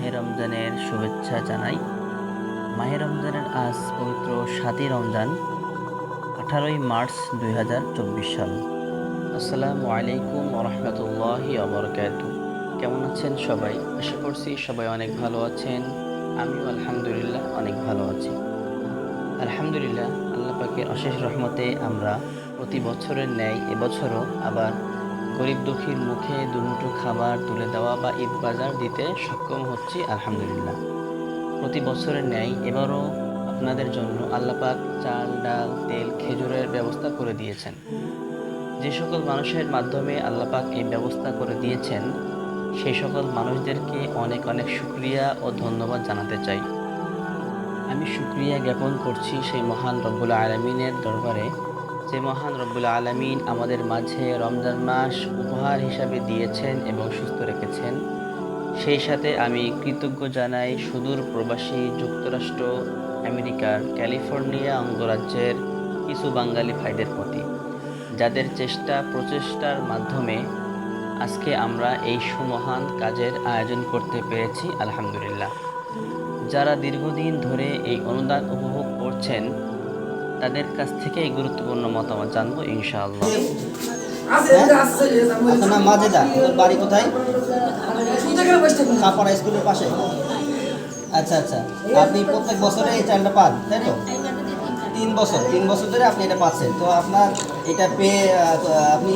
মাহে রমজানের শুভেচ্ছা জানাই। মাহে রমজানের আজ পবিত্র সাতই রমজান, আঠারোই মার্চ দুই হাজার চব্বিশ সাল। আসসালামু আলাইকুম রহমতুল্লাহি অবরকাত কেমন আছেন সবাই? আশা করছি সবাই অনেক ভালো আছেন। আমিও আলহামদুলিল্লাহ অনেক ভালো আছি। আলহামদুলিল্লাহ, আল্লাহ পাকের অশেষ রহমতে আমরা প্রতি বছরের ন্যায় এবছরও আবার গরিব দুঃখীর মুখে দুমুঠো খাবার তুলে দেওয়া বা ঈদ বাজার দিতে সক্ষম হচ্ছি, আলহামদুলিল্লাহ। প্রতি বছরের ন্যায় এবারও আপনাদের জন্য আল্লাপাক চাল, ডাল, তেল, খেজুরের ব্যবস্থা করে দিয়েছেন। যে সকল মানুষের মাধ্যমে আল্লাপাক এই ব্যবস্থা করে দিয়েছেন, সেই সকল মানুষদেরকে অনেক অনেক শুক্রিয়া ও ধন্যবাদ জানাতে চাই। আমি শুক্রিয়া জ্ঞাপন করছি সেই মহান রব্বুল আলমিনের দরবারে। যে মহান রব্বুল আলমিন আমাদের মাঝে রমজান মাস উপহার হিসাবে দিয়েছেন এবং সুস্থ রেখেছেন। সেই সাথে আমি কৃতজ্ঞ জানাই সুদূর প্রবাসী যুক্তরাষ্ট্র আমেরিকার ক্যালিফোর্নিয়া অঙ্গরাজ্যের কিছু বাঙালি ভাইদের প্রতি, যাদের চেষ্টা প্রচেষ্টার মাধ্যমে আজকে আমরা এই সুমহান কাজের আয়োজন করতে পেরেছি, আলহামদুলিল্লাহ। যারা দীর্ঘদিন ধরে এই অনুদান উপভোগ করছেন তাদের কাছ থেকে এই গুরুত্বপূর্ণ মতামত জানব, ইনশাআল্লাহ। আপনার নাম মাজেদা আপনার বাড়ি কোথায়? কাপড়া স্কুলের পাশে। আচ্ছা আচ্ছা। আপনি প্রত্যেক বছরে এই চালটা পান, তাই তো? তিন বছর তিন বছর ধরে আপনি এটা পাচ্ছেন। তো আপনার এটা পেয়ে আপনি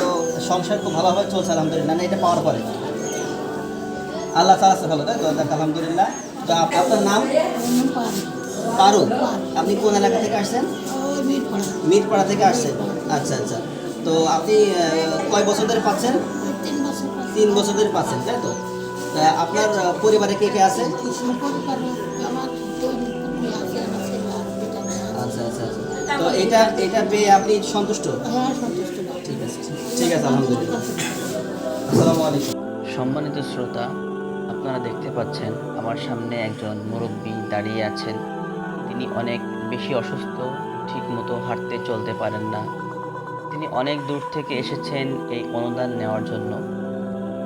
তো সংসার খুব ভালোভাবে চলছে, আলহামদুলিল্লাহ। না এটা পাওয়ার পরে। আল্লাহ চালাচ্ছে ভালো, তাই তো? আলহামদুলিল্লাহ। তো আপনার নাম? পারু আপনি কোন এলাকা থেকে আসছেন? মিরপাড়া। থেকে আসছেন। আচ্ছা আচ্ছা। তো আপনি আহ, কয় বছর ধরে পাচ্ছেন? তিন বছর। ধরে পাচ্ছেন তাই তো? আপনার পরিবারে কে কে আছে? আচ্ছা আচ্ছা আচ্ছা। তো এটা এটা পেয়ে আপনি সন্তুষ্ট। ঠিক আছে ঠিক আছে আলহামদুলিল্লাহ। আসসালামু আলাইকুম। সম্মানিত শ্রোতা আপনারা দেখতে পাচ্ছেন আমার সামনে একজন মুরব্বী দাঁড়িয়ে আছেন। তিনি অনেক বেশি অসুস্থ, ঠিকমতো হাঁটতে চলতে পারেন না। তিনি অনেক দূর থেকে এসেছেন এই অনুদান নেওয়ার জন্য।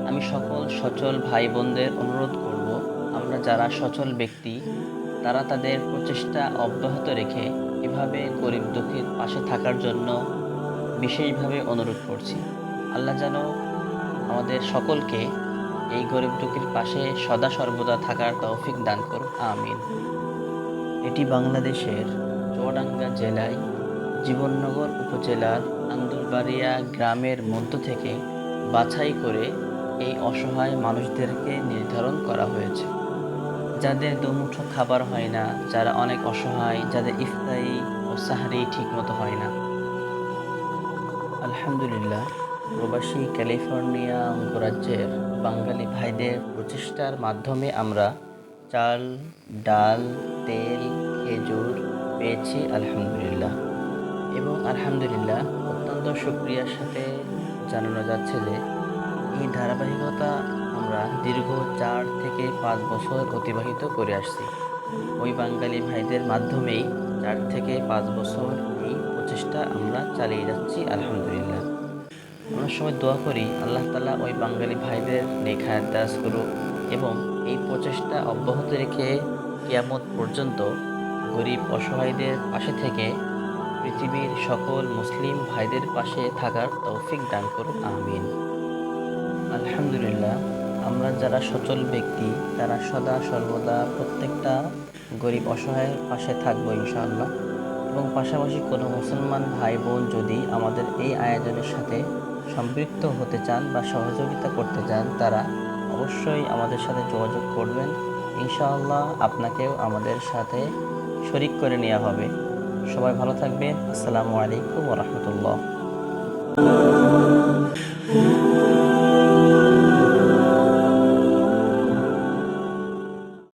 আমি সকল সচল ভাই বোনদের অনুরোধ করব, আমরা যারা সচল ব্যক্তি, তারা তাদের প্রচেষ্টা অব্যাহত রেখে এভাবে গরিব দুঃখীর পাশে থাকার জন্য বিশেষভাবে অনুরোধ করছি। আল্লাহ যেন আমাদের সকলকে এই গরিব দুঃখীর পাশে সদা সর্বদা থাকার তৌফিক দান করুন। আমিন। এটি বাংলাদেশের চুয়াডাঙ্গা জেলায় জীবননগর উপজেলার আন্দুলবাড়িয়া গ্রামের মধ্য থেকে বাছাই করে এই অসহায় মানুষদেরকে নির্ধারণ করা হয়েছে। যাদের দুমুঠো খাবার হয় না, যারা অনেক অসহায়, যাদের ইফতারি ও সাহারি ঠিকমতো হয় না। আলহামদুলিল্লাহ, প্রবাসী ক্যালিফোর্নিয়া অঙ্গরাজ্যের বাঙালি ভাইদের প্রচেষ্টার মাধ্যমে আমরা চাল, ডাল, তেল, খেজুর পেয়েছি, আলহামদুলিল্লাহ। এবং আলহামদুলিল্লাহ অত্যন্ত সুক্রিয়ার সাথে জানানো যাচ্ছে যে, এই ধারাবাহিকতা আমরা দীর্ঘ চার থেকে পাঁচ বছর অতিবাহিত করে আসছি। ওই বাঙালি ভাইদের মাধ্যমেই চার থেকে পাঁচ বছর এই প্রচেষ্টা আমরা চালিয়ে যাচ্ছি, আলহামদুলিল্লাহ। আমরা সবাই দোয়া করি, আল্লাহ তালা ওই বাঙালি ভাইদের লেখায় দাস করুক এবং এই প্রচেষ্টা অব্যাহত রেখে কিয়ামত পর্যন্ত গরিব অসহায়দের পাশে থেকে পৃথিবীর সকল মুসলিম ভাইদের পাশে থাকার তৌফিক দান করুন, আমিন। আলহামদুলিল্লাহ, আমরা যারা সচল ব্যক্তি, তারা সদা সর্বদা প্রত্যেকটা গরিব অসহায়ের পাশে থাকব, ইনশাআল্লাহ। এবং পাশাপাশি কোনো মুসলমান ভাই বোন যদি আমাদের এই আয়োজনের সাথে সম্পৃক্ত হতে চান বা সহযোগিতা করতে চান, তারা অবশ্যই আমাদের সাথে যোগাযোগ করবেন। ইনশাআল্লাহ আপনাকেও আমাদের সাথে শরিক করে নেওয়া হবে। সবাই ভালো থাকবেন। আসসালামু আলাইকুম রহমতুল্লাহ।